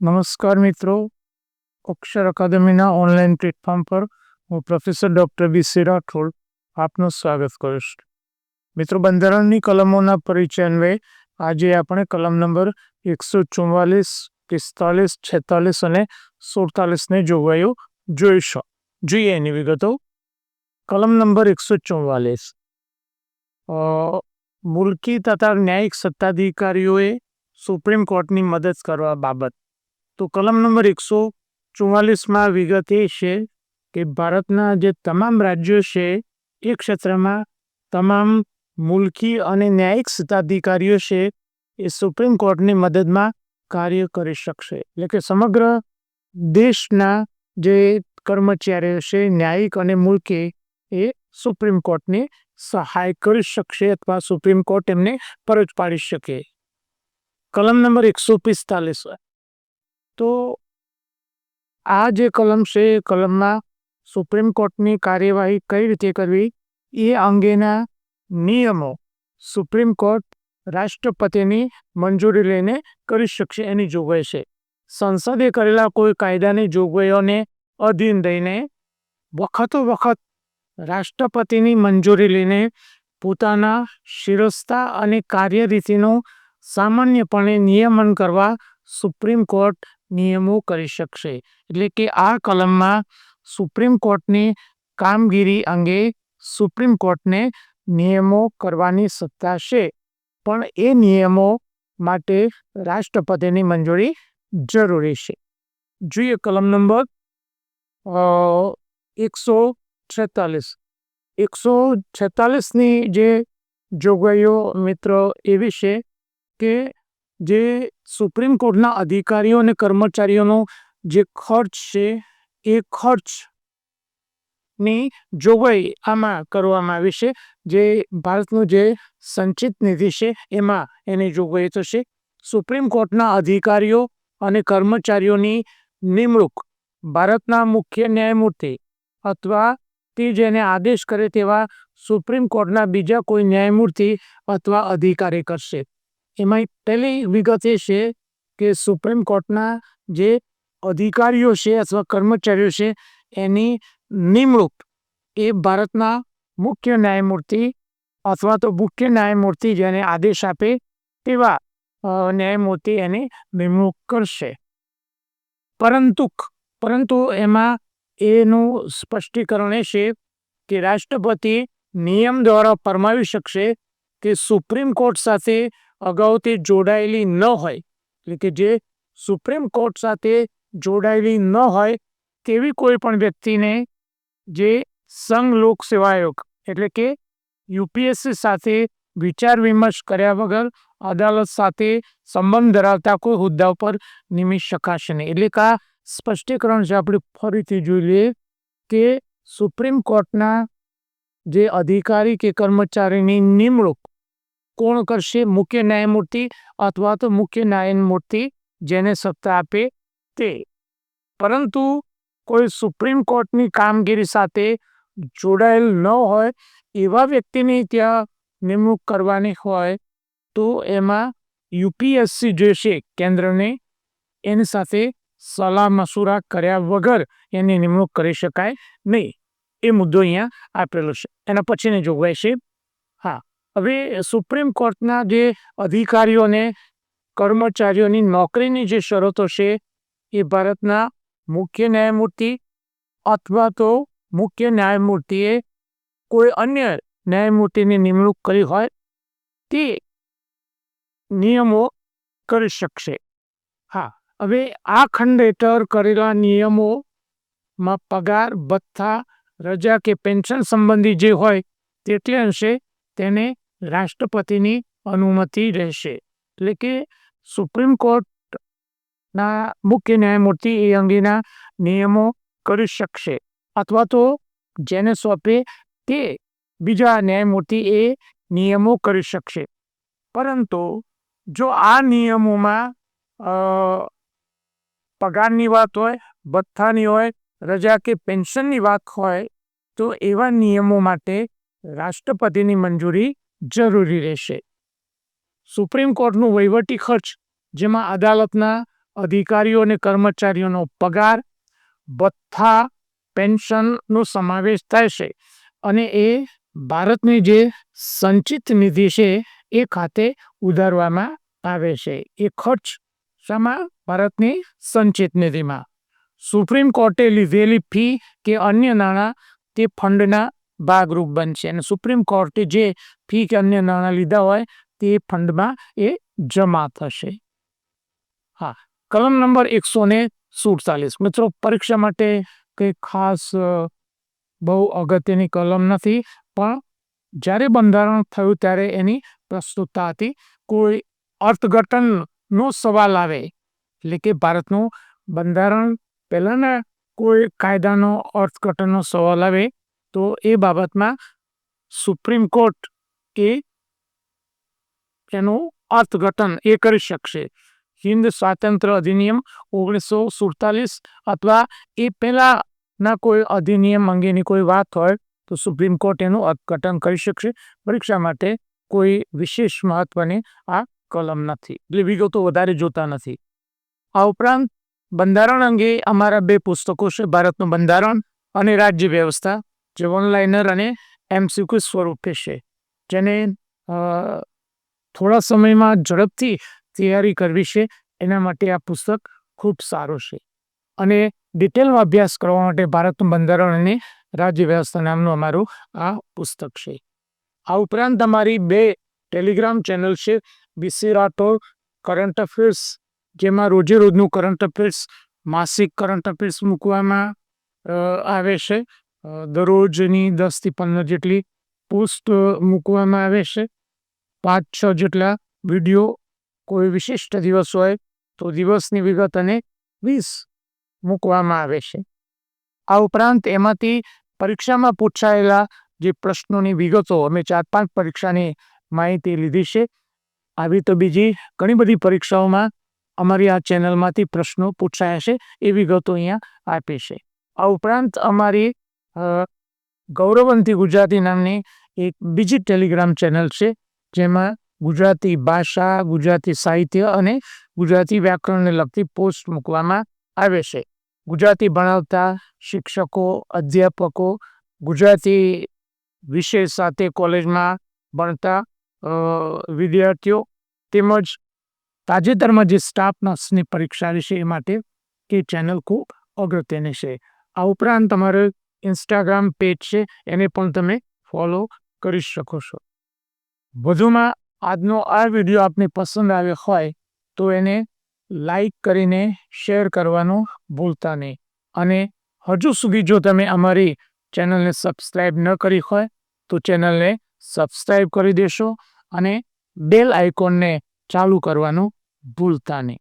નમસ્કાર મિત્રો. અક્ષર અકાદમીના online platform પર હું professor doctor B C Rathod આપનું સ્વાગત કરીશ મિત્રો, બંધારણની કલમોના પરિચય અન્વયે આજે આપણે કલમ નંબર એકસો ચુમ્માલીસ પિસ્તાલીસ, છેતાલીસ અને સુડતાલીસને જોગવાઈઓ જોઈશું. જોઈએ એની વિગતો. કલમ નંબર એકસો ચુમ્માલીસ મુલકી તથા ન્યાયિક સત્તાધિકારીઓએ સુપ્રીમ કોર્ટની મદદ કરવા બાબત તો કલમ નંબર એકસો ચુમ્માલીસમાં વિગત એ છે કે ભારતના જે તમામ રાજ્યો છે, એ ક્ષેત્રમાં તમામ મુલકી અને ન્યાયિક સત્તાધિકારીઓ છે, એ સુપ્રીમ કોર્ટની મદદમાં કાર્ય કરી શકશે. એટલે કે સમગ્ર દેશના જે કર્મચારીઓ છે, ન્યાયિક અને મુલકી, એ સુપ્રીમ કોર્ટની સહાય કરી શકશે અથવા સુપ્રીમ કોર્ટ એમને ફરજ પાડી શકે. કલમ નંબર એકસો પિસ્તાલીસ. તો આ જે કલમ છે, એ કલમમાં સુપ્રીમ કોર્ટની કાર્યવાહી કઈ રીતે કરવી? એ અંગેના નિયમો સુપ્રીમ કોર્ટ રાષ્ટ્રપતિની મંજૂરી લઈને કરી શકશે, એની જોગવાઈ છે. સંસદે કરેલા કોઈ કાયદાની જોગવાઈઓને અધીન રહીને વખતો વખત રાષ્ટ્રપતિની મંજૂરી લઈને પોતાના શિરસ્તા અને કાર્યરીતિનું સામાન્યપણે નિયમન કરવા સુપ્રીમ કોર્ટ નિયમો કરી શકશે. એટલે કે આ કલમમાં સુપ્રીમ કોર્ટની કામગીરી અંગે સુપ્રીમ કોર્ટને નિયમો કરવાની સત્તા છે. પણ એ નિયમો માટે રાષ્ટ્રપતિની મંજૂરી જરૂરી છે. જોઈએ કલમ નંબર એકસો છેતાલીસ. એકસો છેતાલીસની જે જોગવાઈઓ મિત્રો એવી છે કે જે સુપ્રીમ કોર્ટના અધિકારીઓ અને કર્મચારીઓનો જે ખર્ચ છે, એ ખર્ચની જોગવાઈ આમાં કરવામાં આવી છે. જે ભારતનું જે સંચિત નિધિ છે, એમાં એની જોગવાઈ થશે. સુપ્રીમ કોર્ટના અધિકારીઓ અને કર્મચારીઓની નિમણૂક ભારતના મુખ્ય ન્યાયમૂર્તિ અથવા તે જેને આદેશ કરે તેવા સુપ્રીમ કોર્ટના બીજા કોઈ ન્યાયમૂર્તિ અથવા અધિકારી કરશે. એમાં પહેલી વિગત એ છે કે સુપ્રીમ કોર્ટના જે અધિકારીઓ છે અથવા કર્મચારીઓ છે, એની નિમણૂક એ ભારતના મુખ્ય ન્યાયમૂર્તિ અથવા તો મુખ્ય ન્યાયમૂર્તિ જેને આદેશ આપે તેવા ન્યાયમૂર્તિ એની નિમણૂક કરશે. પરંતુ પરંતુ એમાં એનું સ્પષ્ટીકરણ એ છે કે રાષ્ટ્રપતિ નિયમ દ્વારા ફરમાવી શકશે કે સુપ્રીમ કોર્ટ સાથે અગાઉથી જોડાયેલી ન હોય, એટલે કે જે સુપ્રીમ કોર્ટ સાથે જોડાયેલી ન હોય, તેવી કોઈ પણ વ્યક્તિને જે સંઘ લોક સેવા આયોગ, એટલે કે યુપીએસસી સાથે વિચાર વિમર્શ કર્યા વગર અદાલત સાથે સંબંધ ધરાવતા કોઈ હોદ્દા ઉપર નિમી શકાશે નહીં. એટલે કે આ સ્પષ્ટીકરણ છે, આપણે ફરીથી જોઈ લઈએ કે સુપ્રીમ કોર્ટના જે અધિકારી કે કર્મચારીની નિમણૂક કોણ કરશે? મુખ્ય ન્યાયમૂર્તિ અથવા તો મુખ્ય ન્યાયમૂર્તિ જેને સત્તા આપે તે. પરંતુ કોઈ સુપ્રીમ કોર્ટની કામગીરી સાથે જોડાયેલ ન હોય એવા વ્યક્તિની ત્યાં નિમણૂક કરવાની હોય તો એમાં યુપીએસસી જે છે કેન્દ્રને. એની સાથે સલાહ મસૂરા કર્યા વગર એની નિમણૂક કરી શકાય નહીં. એ મુદ્દો અહીંયા આપેલો છે. એના પછીની જોગવાઈ છે. હવે સુપ્રીમ કોર્ટના જે અધિકારીઓને, કર્મચારીઓની નોકરીની જે શરતો છે, એ ભારતના મુખ્ય ન્યાયમૂર્તિ અથવા તો મુખ્ય ન્યાયમૂર્તિએ કોઈ અન્ય ન્યાયમૂર્તિની નિમણૂક કરી હોય, તે નિયમો કરી શકશે. હા, હવે આ ખંડ હેઠળ કરેલા નિયમોમાં પગાર, ભથ્થા, રજા કે પેન્શન સંબંધી જે હોય, તેટલે અંશે તેને રાષ્ટ્રપતિની અનુમતિ રહેશે. એટલે કે સુપ્રીમ કોર્ટના મુખ્ય ન્યાયમૂર્તિ એ અંગેના નિયમો કરી શકશે. અથવા તો જેને સોંપે તે બીજા ન્યાયમૂર્તિ એ નિયમો કરી શકશે. પરંતુ જો આ નિયમોમાં પગારની વાત હોય, ભથ્થાની હોય, રજા કે પેન્શનની વાત હોય, તો એવા નિયમો માટે રાષ્ટ્રપતિની મંજૂરી જરૂરી રહેશે. સુપ્રીમ કોર્ટનું વહીવટી ખર્ચ, જેમાં અદાલતના અધિકારીઓ અને કર્મચારીઓનો પગાર ભથ્થા પેન્શનનો સમાવેશ થાય છે અને એ ભારતની જે સંચિત નિધિ છે એ ખાતે ઉધારવામાં આવે છે. એ ખર્ચ શામાં ભારતની સંચિત નિધિમાં. સુપ્રીમ કોર્ટે લીધેલી ફી કે અન્ય નાણાં તે ફંડના ભાગરૂપ બનશે. અને સુપ્રીમ કોર્ટે જે ફી કે અન્ય નાણાં લીધા હોય તે ફંડમાં એ જમા થશે. હા, કલમ નંબર એકસો ને સુડતાલીસ. મિત્રો, પરીક્ષા માટે કંઈ ખાસ બહુ અગત્યની કલમ નથી, પણ જ્યારે બંધારણ થયું ત્યારે એની પ્રસ્તુતતા હતી. કોઈ અર્થઘટનનો સવાલ આવે, એટલે કે ભારતનું બંધારણ પહેલાંના કોઈ કાયદાનો અર્થઘટનનો સવાલ આવે તો એ બાબતમાં સુપ્રીમ કોર્ટ એ એનું અર્થઘટન એ કરી શકશે. હિન્દ સ્વાતંત્ર્ય અધિનિયમ ઓગણીસો સુડતાલીસ અથવા એ પહેલાંના કોઈ અધિનિયમ અંગેની કોઈ વાત હોય તો સુપ્રીમ કોર્ટ એનું અર્થઘટન કરી શકશે. પરીક્ષા માટે કોઈ વિશેષ મહત્વની આ કલમ નથી. એટલે વિગતો વધારે જોતા નથી. આ ઉપરાંત બંધારણ અંગે અમારા બે પુસ્તકો છે, ભારતનું બંધારણ અને રાજ્ય વ્યવસ્થા. જે ઓનલાઈનર અને એમસીક્યુ સ્વરૂપે છે. જેને થોડા સમયમાં ઝડપથી તૈયારી કરવી છે. એના માટે આ પુસ્તક ખૂબ સારું છે. અને ડિટેલમાં અભ્યાસ કરવા માટે ભારતનું બંધારણ અને રાજ્ય વ્યવસ્થા નામનું અમારું આ પુસ્તક છે. આ ઉપરાંત અમારી બે ટેલિગ્રામ ચેનલ છે. B C Rathod, current affairs, જેમાં રોજે રોજનું કરંટ અફેર્સ, માસિક કરંટ અફેર્સ મૂકવામાં આવે છે. દરરોજની દસથી પંદર જેટલી પોસ્ટ મૂકવામાં આવે છે. પાંચ, છ જેટલા વીડિયો કોઈ વિશિષ્ટ દિવસ હોય તો દિવસની વિગત અને વીસ મૂકવામાં આવે છે. આ ઉપરાંત એમાંથી પરીક્ષામાં પૂછાયેલા જે પ્રશ્નોની વિગતો અમે ચાર પાંચ પરીક્ષાની માહિતી લીધી છે. આવી તો બીજી ઘણી બધી પરીક્ષાઓમાં અમારી આ ચેનલમાંથી પ્રશ્નો પૂછાયા છે એ વિગતો અહીંયા આપી છે. આ ઉપરાંત અમારી ગૌરવંતી ગુજરાતી નામની એક બીજી ટેલિગ્રામ ચેનલ છે, જેમાં ગુજરાતી ભાષા, ગુજરાતી સાહિત્ય અને ગુજરાતી વ્યાકરણને લગતી પોસ્ટ મૂકવામાં આવે છે. ગુજરાતી ભણાવતા શિક્ષકો, અધ્યાપકો ગુજરાતી વિષય સાથે કોલેજમાં ભણતા વિદ્યાર્થીઓ તેમજ તાજેતરમાં જે સ્ટાફ નર્સની પરીક્ષા છે એ માટે એ ચેનલ ખૂબ અગત્યની છે. આ ઉપરાંત તમારે ઇન્સ્ટાગ્રામ પેજ છે, એને પણ તમે ફોલો કરી શકો છો. વધુમાં આજનો આ વીડિયો આપને પસંદ આવ્યો હોય, તો એને લાઈક કરીને શેર કરવાનું ભૂલતા નહીં. અને હજુ સુધી જો તમે અમારી ચેનલને સબસ્ક્રાઈબ ન કરી હોય, તો ચેનલને સબસ્ક્રાઈબ કરી દેશો અને બેલ આઇકોનને ચાલુ કરવાનું ભૂલતા નહીં.